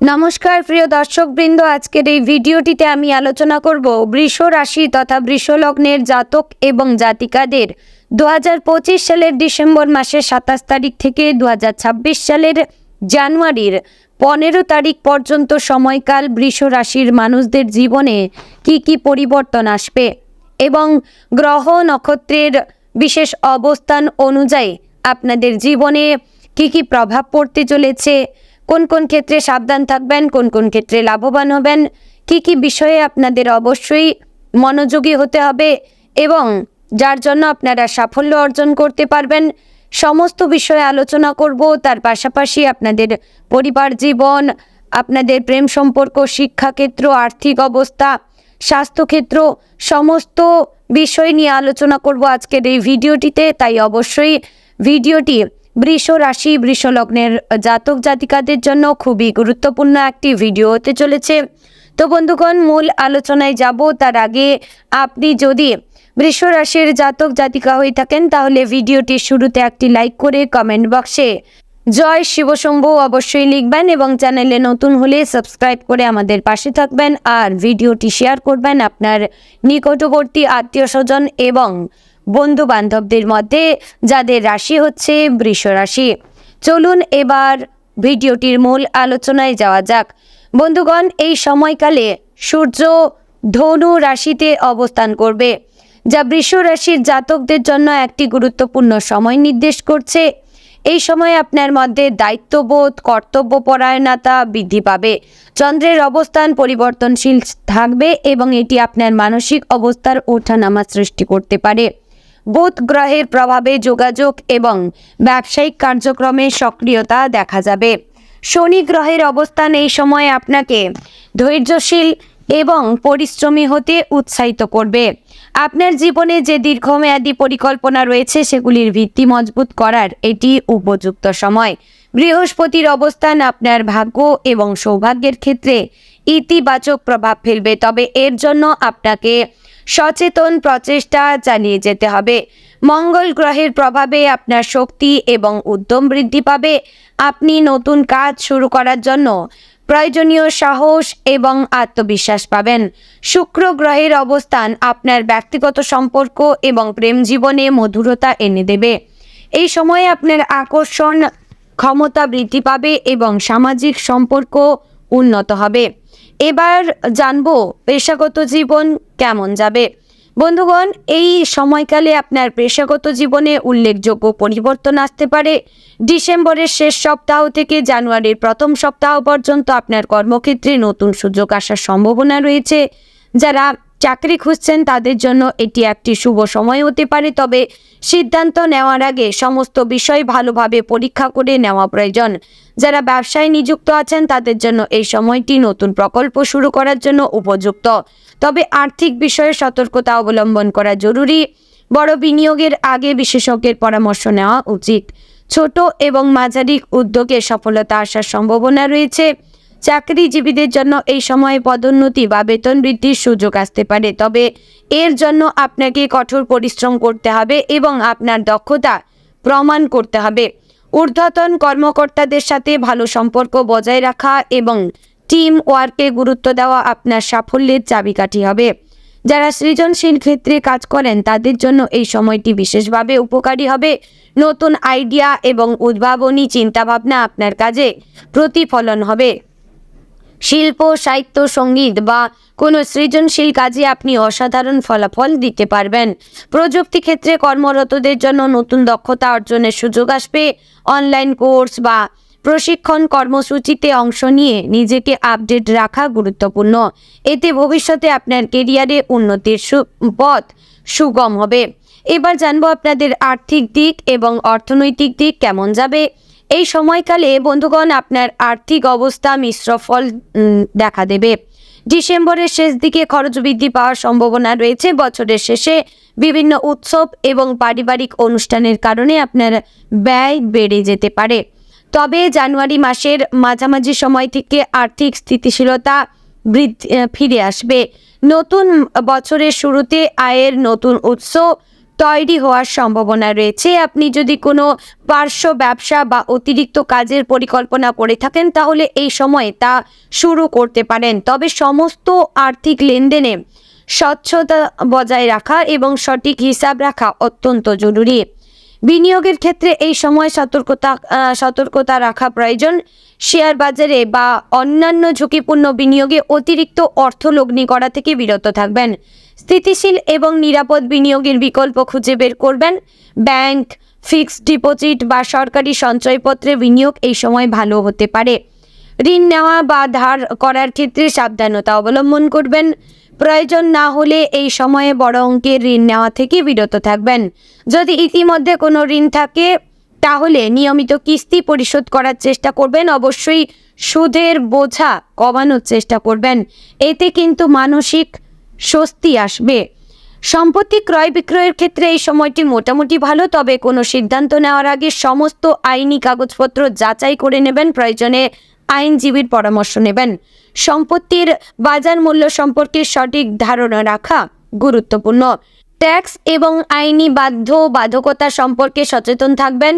নমস্কার, প্রিয় দর্শকবৃন্দ। আজকের এই ভিডিওটিতে আমি আলোচনা করব বৃষ রাশি তথা বৃষ লগ্নের জাতক এবং জাতিকাদের। দু হাজার পঁচিশ সালের ডিসেম্বর মাসের সাতাশ তারিখ থেকে দু হাজার ছাব্বিশ সালের জানুয়ারির পনেরো তারিখ পর্যন্ত সময়কাল বৃষ রাশির মানুষদের জীবনে কি কি পরিবর্তন আসবে এবং গ্রহ নক্ষত্রের বিশেষ অবস্থান অনুযায়ী আপনাদের জীবনে কি কি প্রভাব পড়তে চলেছে কোন কোন ক্ষেত্রে সাবধান থাকবেন, কোন কোন ক্ষেত্রে লাভবান হবেন, কি কি বিষয়ে আপনাদের অবশ্যই মনোযোগী হতে হবে এবং যার জন্য আপনারা সাফল্য অর্জন করতে পারবেন। সমস্ত বিষয়ে আলোচনা করব, তার পাশাপাশি আপনাদের পরিবার জীবন, আপনাদের প্রেম সম্পর্ক, শিক্ষাক্ষেত্র, আর্থিক অবস্থা, স্বাস্থ্যক্ষেত্র, সমস্ত বিষয় নিয়ে আলোচনা করব আজকের এই ভিডিওটিতে। তাই অবশ্যই ভিডিওটি বৃষ রাশি, বৃষ লগ্নের জাতক জাতিকাদের জন্য খুবই গুরুত্বপূর্ণ একটি ভিডিও হতে চলেছে। তো বন্ধুগণ, মূল আলোচনায় যাব। তার আগে আপনি যদি বৃষ রাশির জাতক জাতিকা হয়ে থাকেন, তাহলে ভিডিওটি শুরুতে একটি লাইক করে কমেন্ট বক্সে জয় শিবশম্ভু অবশ্যই লিখবেন এবং চ্যানেলে নতুন হলে সাবস্ক্রাইব করে আমাদের পাশে থাকবেন। আর ভিডিওটি শেয়ার করবেন আপনার নিকটবর্তী আত্মীয় স্বজন এবং বন্ধু বান্ধবদের মধ্যে যাদের রাশি হচ্ছে বৃষ রাশি। চলুন এবার ভিডিওটির মূল আলোচনায় যাওয়া যাক। বন্ধুগণ, এই সময়কালে সূর্য ধনু রাশিতে অবস্থান করবে, যা বৃষ রাশির জাতকদের জন্য একটি গুরুত্বপূর্ণ সময় নির্দেশ করছে। এই সময় আপনার মধ্যে দায়িত্ববোধ, কর্তব্যপরায়ণতা বৃদ্ধি পাবে। চন্দ্রের অবস্থান পরিবর্তনশীল থাকবে এবং এটি আপনার মানসিক অবস্থার ওঠানামা সৃষ্টি করতে পারে। বুধ গ্রহের প্রভাবে যোগাযোগ এবং ব্যবসায়িক কার্যক্রমে সক্রিয়তা দেখা যাবে। শনি গ্রহের অবস্থান এই সময় আপনাকে ধৈর্যশীল এবং পরিশ্রমী হতে উৎসাহিত করবে। আপনার জীবনে যে দীর্ঘমেয়াদী পরিকল্পনা রয়েছে, সেগুলির ভিত্তি মজবুত করার এটি উপযুক্ত সময়। বৃহস্পতির অবস্থান আপনার ভাগ্য এবং সৌভাগ্যের ক্ষেত্রে ইতিবাচক প্রভাব ফেলবে, তবে এর জন্য আপনাকে সচেতন প্রচেষ্টা চালিয়ে যেতে হবে। মঙ্গল গ্রহের প্রভাবে আপনার শক্তি এবং উদ্যম বৃদ্ধি পাবে। আপনি নতুন কাজ শুরু করার জন্য প্রয়োজনীয় সাহস এবং আত্মবিশ্বাস পাবেন। শুক্র গ্রহের অবস্থান আপনার ব্যক্তিগত সম্পর্ক এবং প্রেম জীবনে মধুরতা এনে দেবে। এই সময়ে আপনার আকর্ষণ, ক্ষমতা বৃদ্ধি পাবে এবং সামাজিক সম্পর্ক উন্নত হবে। এবার জানব পেশাগত জীবন কেমন যাবে। বন্ধুগণ, এই সময়কালে আপনার পেশাগত জীবনে উল্লেখযোগ্য পরিবর্তন আসতে পারে। ডিসেম্বরের শেষ সপ্তাহ থেকে জানুয়ারির প্রথম সপ্তাহ পর্যন্ত আপনার কর্মক্ষেত্রে নতুন সুযোগ আসার সম্ভাবনা রয়েছে। যারা চাকরি খুঁজছেন, তাদের জন্য এটি একটি শুভ সময় হতে পারে। তবে সিদ্ধান্ত নেওয়ার আগে সমস্ত বিষয় ভালোভাবে পরীক্ষা করে নেওয়া প্রয়োজন। যারা ব্যবসায় নিযুক্ত আছেন, তাদের জন্য এই সময়টি নতুন প্রকল্প শুরু করার জন্য উপযুক্ত। তবে আর্থিক বিষয়ে সতর্কতা অবলম্বন করা জরুরি। বড় বিনিয়োগের আগে বিশেষজ্ঞের পরামর্শ নেওয়া উচিত। ছোট এবং মাঝারি উদ্যোগে সফলতা আসার সম্ভাবনা রয়েছে। চাকরিজীবীদের জন্য এই সময়ে পদোন্নতি বা বেতন বৃদ্ধির সুযোগ আসতে পারে। তবে এর জন্য আপনাকে কঠোর পরিশ্রম করতে হবে এবং আপনার দক্ষতা প্রমাণ করতে হবে। ঊর্ধ্বতন কর্মকর্তাদের সাথে ভালো সম্পর্ক বজায় রাখা এবং টিম ওয়ার্কে গুরুত্ব দেওয়া আপনার সাফল্যের চাবিকাঠি হবে। যারা সৃজনশীল ক্ষেত্রে কাজ করেন, তাদের জন্য এই সময়টি বিশেষভাবে উপকারী হবে। নতুন আইডিয়া এবং উদ্ভাবনী চিন্তাভাবনা আপনার কাজে প্রতিফলন হবে। শিল্প, সাহিত্য, সংগীত বা কোনো সৃজনশীল কাজে আপনি অসাধারণ ফলাফল দিতে পারবেন। প্রযুক্তি ক্ষেত্রে কর্মরতদের জন্য নতুন দক্ষতা অর্জনের সুযোগ আসবে। অনলাইন কোর্স বা প্রশিক্ষণ কর্মসূচিতে অংশ নিয়ে নিজেকে আপডেট রাখা গুরুত্বপূর্ণ। এতে ভবিষ্যতে আপনার কেরিয়ারে উন্নতির পথ সুগম হবে। এবার জানব আপনাদের আর্থিক দিক এবং অর্থনৈতিক দিক কেমন যাবে। এই সময়কালে বন্ধুগণ, আপনার আর্থিক অবস্থা মিশ্র ফল দেখা দেবে। ডিসেম্বরের শেষ দিকে খরচ বৃদ্ধি পাওয়ার সম্ভাবনা রয়েছে। বছরের শেষে বিভিন্ন উৎসব এবং পারিবারিক অনুষ্ঠানের কারণে আপনার ব্যয় বেড়ে যেতে পারে। তবে জানুয়ারি মাসের মাঝামাঝি সময় থেকে আর্থিক স্থিতিশীলতা বৃদ্ধি, ফিরে আসবে। নতুন বছরের শুরুতে আয়ের নতুন উৎস তৈরি হওয়ার সম্ভাবনা রয়েছে। আপনি যদি কোনো পার্শ্ব ব্যবসা বা অতিরিক্ত কাজের পরিকল্পনা করে থাকেন, তাহলে এই সময়ে তা শুরু করতে পারেন। তবে সমস্ত আর্থিক লেনদেনে স্বচ্ছতা বজায় রাখা এবং সঠিক হিসাব রাখা অত্যন্ত জরুরি। বিনিয়োগের ক্ষেত্রে এই সময় সতর্কতা সতর্কতা রাখা প্রয়োজন। শেয়ার বাজারে বা অন্যান্য ঝুঁকিপূর্ণ বিনিয়োগে অতিরিক্ত অর্থ লগ্নি করা থেকে বিরত থাকবেন। স্থিতিশীল এবং নিরাপদ বিনিয়োগের বিকল্প খুঁজে বের করবেন। ব্যাংক, ফিক্সড ডিপোজিট বা সরকারি সঞ্চয়পত্রে বিনিয়োগ এই সময় ভালো হতে পারে। ঋণ নেওয়া বা ধার করার ক্ষেত্রে সাবধানতা অবলম্বন করবেন। প্রয়োজন না হলে এই সময়ে বড় অঙ্কের ঋণ নেওয়া থেকে বিরত থাকবেন। যদি ইতিমধ্যে কোনো ঋণ থাকে, তাহলে নিয়মিত কিস্তি পরিশোধ করার চেষ্টা করবেন। অবশ্যই সুদের বোঝা কমানোর চেষ্টা করবেন। এতে কিন্তু মানসিক স্বস্তি আসবে। সম্পত্তি ক্রয় বিক্রয়ের ক্ষেত্রে এই সময়টি মোটামুটি ভালো, তবে কোনো সিদ্ধান্ত নেওয়ার আগে সমস্ত আইনি কাগজপত্র যাচাই করে নেবেন। প্রয়োজনে আইনজীবীর পরামর্শ নেবেন। সম্পত্তির বাজার মূল্য সম্পর্কে সঠিক ধারণা রাখা গুরুত্বপূর্ণ। ট্যাক্স এবং আইনি বাধ্য বাধকতা সম্পর্কে সচেতন থাকবেন।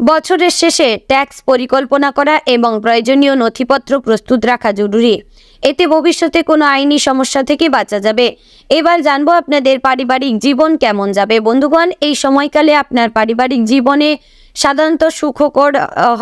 বছরের শেষে ট্যাক্স পরিকল্পনা করা এবং প্রয়োজনীয় নথিপত্র প্রস্তুত রাখা জরুরি। এতে ভবিষ্যতে কোনো আইনি সমস্যা থেকে বাঁচা যাবে। এবার জানব আপনাদের পারিবারিক জীবন কেমন যাবে। বন্ধুগণ, এই সময়কালে আপনার পারিবারিক জীবনে সাধারণত সুখকর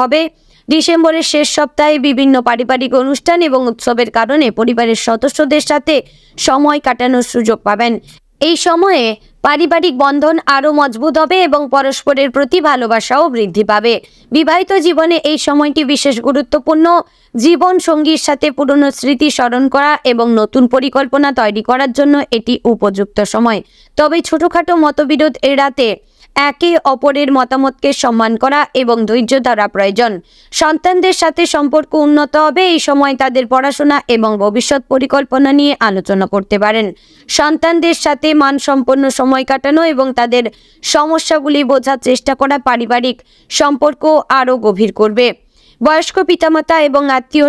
হবে। ডিসেম্বরের শেষ সপ্তাহে বিভিন্ন পারিবারিক অনুষ্ঠান এবং উৎসবের কারণে পরিবারের সদস্যদের সাথে সময় কাটানোর সুযোগ পাবেন। এই সময়ে পারিবারিক বন্ধন আরও মজবুত হবে এবং পরস্পরের প্রতি ভালোবাসাও বৃদ্ধি পাবে। বিবাহিত জীবনে এই সময়টি বিশেষ গুরুত্বপূর্ণ। জীবন সঙ্গীর সাথে পুরনো স্মৃতি স্মরণ করা এবং নতুন পরিকল্পনা তৈরি করার জন্য এটি উপযুক্ত সময়। তবে ছোটোখাটো মতবিরোধ এড়াতে একে অপরের মতামতকে সম্মান করা এবং ধৈর্য ধরা প্রয়োজন। সন্তানদের সাথে সম্পর্ক উন্নত হবে এই সময় তাদের পড়াশোনা এবং ভবিষ্যৎ পরিকল্পনা নিয়ে আলোচনা করতে পারেন। সন্তানদের সাথে মানসম্পন্ন সময় কাটানো এবং তাদের সমস্যাগুলি বোঝার চেষ্টা করা পারিবারিক সম্পর্ক আরও গভীর করবে। বয়স্ক পিতামাতা এবং আত্মীয়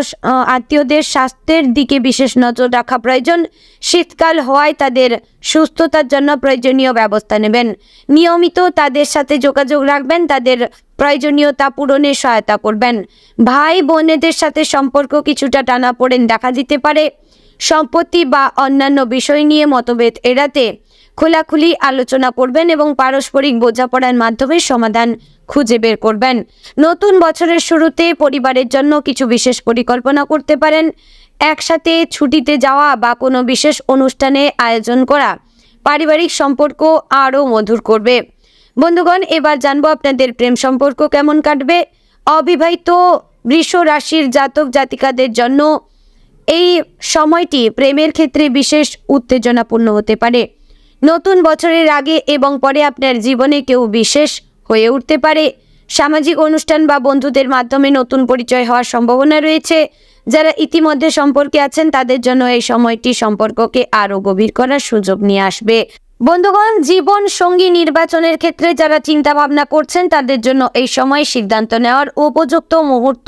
আত্মীয়দের স্বাস্থ্যের দিকে বিশেষ নজর রাখা প্রয়োজন। শীতকাল হওয়ায় তাদের সুস্থতার জন্য প্রয়োজনীয় ব্যবস্থা নেবেন। নিয়মিত তাদের সাথে যোগাযোগ রাখবেন, তাদের প্রয়োজনীয়তা পূরণে সহায়তা করবেন। ভাই বোনেদের সাথে সম্পর্ক কিছুটা টানাপোড়েন দেখা দিতে পারে। সম্পত্তি বা অন্যান্য বিষয় নিয়ে মতভেদ এড়াতে খোলাখুলি আলোচনা করবেন এবং পারস্পরিক বোঝাপড়ার মাধ্যমে সমাধান খুঁজে বের করবেন। নতুন বছরের শুরুতে পরিবারের জন্য কিছু বিশেষ পরিকল্পনা করতে পারেন। একসাথে ছুটিতে যাওয়া বা কোনো বিশেষ অনুষ্ঠানে আয়োজন করা পারিবারিক সম্পর্ক আরও মধুর করবে। বন্ধুগণ, এবার জানব আপনাদের প্রেম সম্পর্ক কেমন কাটবে। অবিবাহিত বৃষ রাশির জাতক জাতিকাদের জন্য এই সময়টি প্রেমের ক্ষেত্রে বিশেষ উত্তেজনাপূর্ণ হতে পারে। নতুন বছরের আগে এবং পরে আপনার জীবনে কেউ বিশেষ হয়ে উঠতে পারে। সামাজিক অনুষ্ঠান বা বন্ধুদের মাধ্যমে নতুন পরিচয় হওয়ার সম্ভাবনা রয়েছে। যারা ইতিমধ্যে সম্পর্কে আছেন, তাদের জন্য এই সময়টি সম্পর্ককে আরও গভীর করার সুযোগ নিয়ে আসবে। বন্ধুগণ, জীবন সঙ্গী নির্বাচনের ক্ষেত্রে যারা চিন্তা ভাবনা করছেন, তাদের জন্য এই সময় সিদ্ধান্ত নেওয়ার উপযুক্ত মুহূর্ত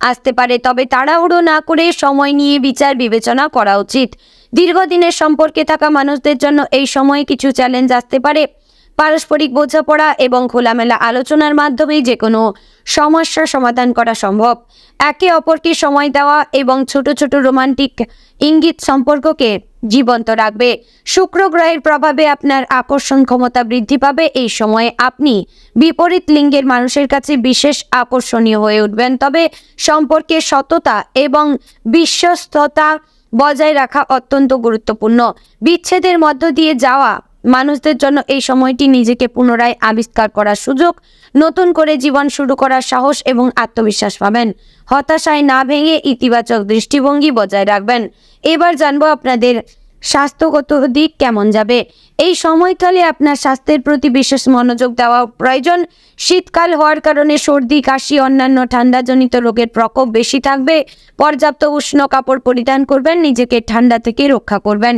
আসতে পারে। তবে তাড়াহুড়ো না করে সময় নিয়ে বিচার বিবেচনা করা উচিত। দীর্ঘদিনের সম্পর্কে থাকা মানুষদের জন্য এই সময়ে কিছু চ্যালেঞ্জ আসতে পারে। পারস্পরিক বোঝাপড়া এবং খোলামেলা আলোচনার মাধ্যমেই যে কোনো সমস্যার সমাধান করা সম্ভব। একে অপরকে সময় দেওয়া এবং ছোট ছোট রোমান্টিক ইঙ্গিত সম্পর্ককে জীবন্ত রাখবে। শুক্র গ্রহের প্রভাবে আপনার আকর্ষণ ক্ষমতা বৃদ্ধি পাবে। এই সময়ে আপনি বিপরীত লিঙ্গের মানুষের কাছে বিশেষ আকর্ষণীয় হয়ে উঠবেন। তবে সম্পর্কে সততা এবং বিশ্বস্ততা বজায় রাখা অত্যন্ত গুরুত্বপূর্ণ। বিচ্ছেদের মধ্য দিয়ে যাওয়া মানুষদের জন্য এই সময়টি নিজেকে পুনরায় আবিষ্কার করার সুযোগ, নতুন করে জীবন শুরু করার সাহস এবং আত্মবিশ্বাস পাবেন। হতাশায় না ভেঙে ইতিবাচক দৃষ্টিভঙ্গি বজায় রাখবেন। এবার জানব আপনাদের স্বাস্থ্যগত দিক কেমন যাবে। এই সময়কালে আপনার স্বাস্থ্যের প্রতি বিশেষ মনোযোগ দেওয়া প্রয়োজন। শীতকাল হওয়ার কারণে সর্দি, কাশি, অন্যান্য ঠান্ডাজনিত রোগের প্রকোপ বেশি থাকবে। পর্যাপ্ত উষ্ণ কাপড় পরিধান করবেন, নিজেকে ঠান্ডা থেকে রক্ষা করবেন।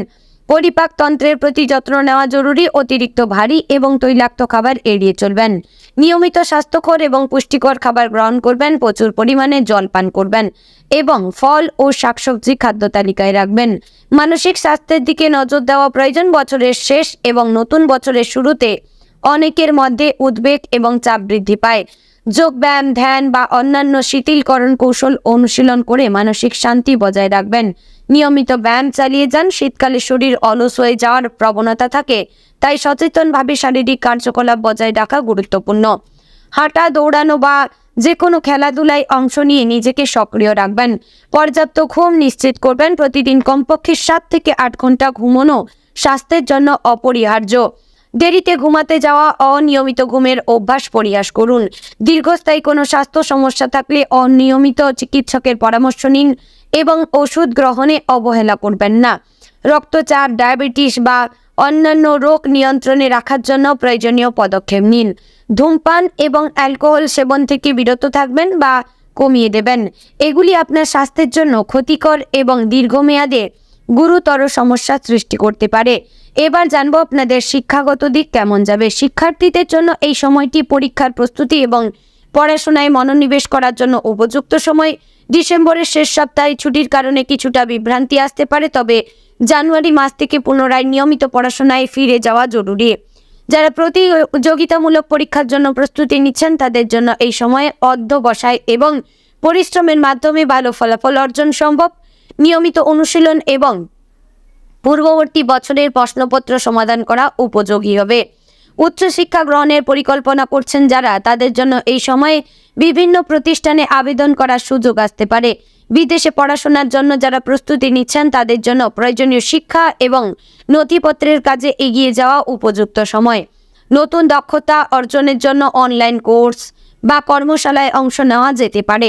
পরিপাকতন্ত্রের প্রতি যত্ন নেওয়া জরুরি, অতিরিক্ত ভারী এবং তৈলাক্ত খাবার এড়িয়ে চলবেন। নিয়মিত স্বাস্থ্যকর এবং পুষ্টিকর খাবার গ্রহণ করবেন, প্রচুর পরিমাণে জল পান করবেন এবং ফল ও শাকসবজি খাদ্য তালিকায় রাখবেন। মানসিক স্বাস্থ্যের দিকে নজর দেওয়া প্রয়োজন বছরের শেষ এবং নতুন বছরের শুরুতে। অনেকের মধ্যে উদ্বেগ এবং চাপ বৃদ্ধি পায়। যোগব্যায়াম ধ্যান বা অন্যান্য শিথিলকরণ কৌশল অনুশীলন করে মানসিক শান্তি বজায় রাখবেন। নিয়মিত ব্যায়াম চালিয়ে যান, শীতকালে শরীর অলস হয়ে যাওয়ার প্রবণতা থাকে, তাই সচেতনভাবে শারীরিক কার্যকলাপ বজায় রাখা গুরুত্বপূর্ণ। হাঁটা, দৌড়ানো বা যে কোনো খেলাধুলায় অংশ নিয়ে নিজেকে সক্রিয় রাখবেন। পর্যাপ্ত ঘুম নিশ্চিত করবেন। প্রতিদিন কমপক্ষে সাত থেকে আট ঘণ্টা ঘুমনো স্বাস্থ্যের জন্য অপরিহার্য। দেরিতে ঘুমাতে যাওয়া অনিয়মিত ঘুমের অভ্যাস পরিহাস করুন। দীর্ঘস্থায়ী কোনো স্বাস্থ্য সমস্যা থাকলে অনিয়মিত চিকিৎসকের পরামর্শ নিন এবং ওষুধ গ্রহণে অবহেলা করবেন না। রক্তচাপ, ডায়াবেটিস বা অন্যান্য রোগ নিয়ন্ত্রণে রাখার জন্য প্রয়োজনীয় পদক্ষেপ নিন। ধূমপান এবং অ্যালকোহল সেবন থেকে বিরত থাকবেন বা কমিয়ে দেবেন। এগুলি আপনার স্বাস্থ্যের জন্য ক্ষতিকর এবং দীর্ঘমেয়াদে গুরুতর সমস্যা সৃষ্টি করতে পারে। এবার জানব আপনাদের শিক্ষাগত দিক কেমন যাবে। শিক্ষার্থীদের জন্য এই সময়টি পরীক্ষার প্রস্তুতি এবং পড়াশোনায় মনোনিবেশ করার জন্য উপযুক্ত সময়। ডিসেম্বরের শেষ সপ্তাহে ছুটির কারণে কিছুটা বিভ্রান্তি আসতে পারে, তবে জানুয়ারি মাস থেকে পুনরায় নিয়মিত পড়াশোনায় ফিরে যাওয়া জরুরি। যারা প্রতিযোগিতামূলক পরীক্ষার জন্য প্রস্তুতি নিচ্ছেন, তাদের জন্য এই সময়ে অধ্যবসায় এবং পরিশ্রমের মাধ্যমে ভালো ফলাফল অর্জন সম্ভব। নিয়মিত অনুশীলন এবং পূর্ববর্তী বছরের প্রশ্নপত্র সমাধান করা উপযোগী হবে। উচ্চশিক্ষা গ্রহণের পরিকল্পনা করছেন যারা, তাদের জন্য এই সময়ে বিভিন্ন প্রতিষ্ঠানে আবেদন করার সুযোগ আসতে পারে। বিদেশে পড়াশোনার জন্য যারা প্রস্তুতি নিচ্ছেন, তাদের জন্য প্রয়োজনীয় শিক্ষা এবং নথিপত্রের কাজে এগিয়ে যাওয়া উপযুক্ত সময়। নতুন দক্ষতা অর্জনের জন্য অনলাইন কোর্স বা কর্মশালায় অংশ নেওয়া যেতে পারে।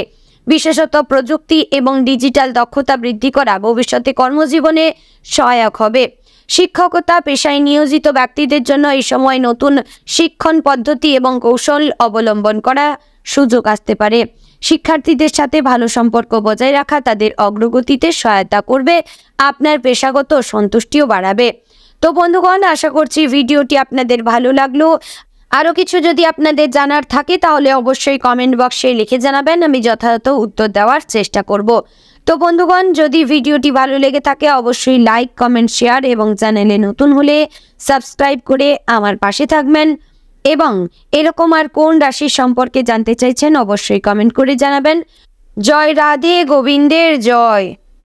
বিশেষত প্রযুক্তি এবং ডিজিটাল দক্ষতা বৃদ্ধি করা ভবিষ্যতে কর্মজীবনে সহায়ক হবে। শিক্ষকতা পেশায় নিয়োজিত ব্যক্তিদের জন্য এই সময় নতুন শিক্ষণ পদ্ধতি এবং কৌশল অবলম্বন করা সুযোগ আসতে পারে। শিক্ষার্থীদের সাথে ভালো সম্পর্ক বজায় রাখা তাদের অগ্রগতিতে সহায়তা করবে, আপনার পেশাগত সন্তুষ্টিও বাড়াবে। তো বন্ধুগণ, আশা করছি ভিডিওটি আপনাদের ভালো লাগল। আরও কিছু যদি আপনাদের জানার থাকে, তাহলে অবশ্যই কমেন্ট বক্সে লিখে জানাবেন, আমি যথাযথ উত্তর দেওয়ার চেষ্টা করব। তো বন্ধুগণ, যদি ভিডিওটি ভালো লেগে থাকে, অবশ্যই লাইক কমেন্ট শেয়ার এবং চ্যানেলে নতুন হলে সাবস্ক্রাইব করে আমার পাশে থাকবেন। এবং এরকম আর কোন রাশির সম্পর্কে জানতে চাইছেন, অবশ্যই কমেন্ট করে জানাবেন। জয় রাধে গোবিন্দের, জয়।